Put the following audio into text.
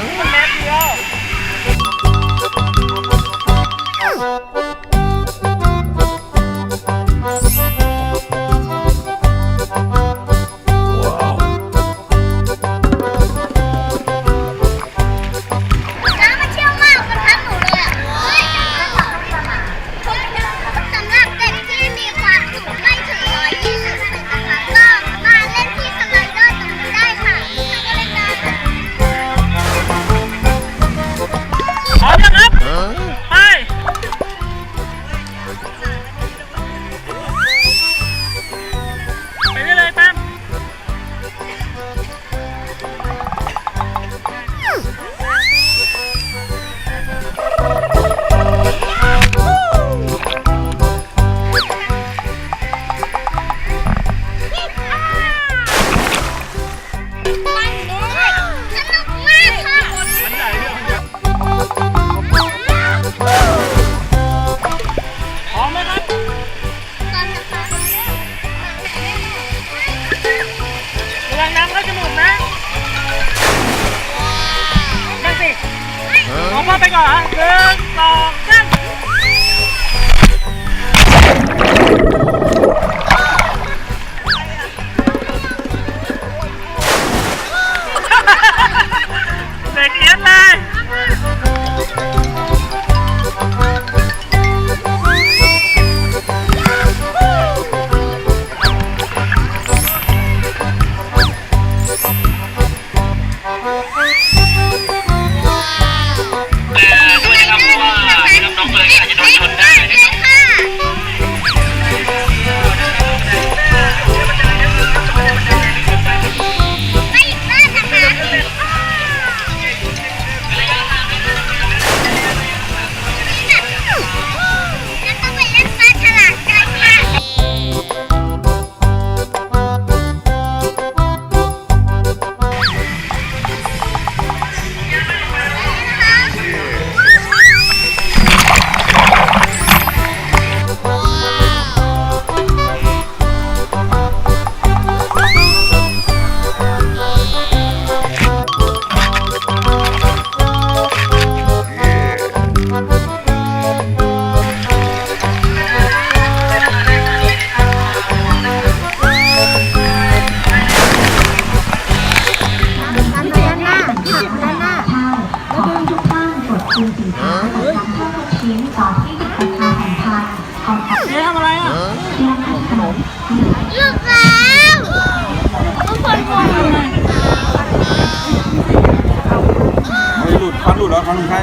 Huh? เข้าไปก่อนฮะหนึ่งสอง เจ๊ทำอะไรอะขนมลูกแล้วทุกคนงงไม่หลุดฟันหลุดแล้วฟันหลุดใคร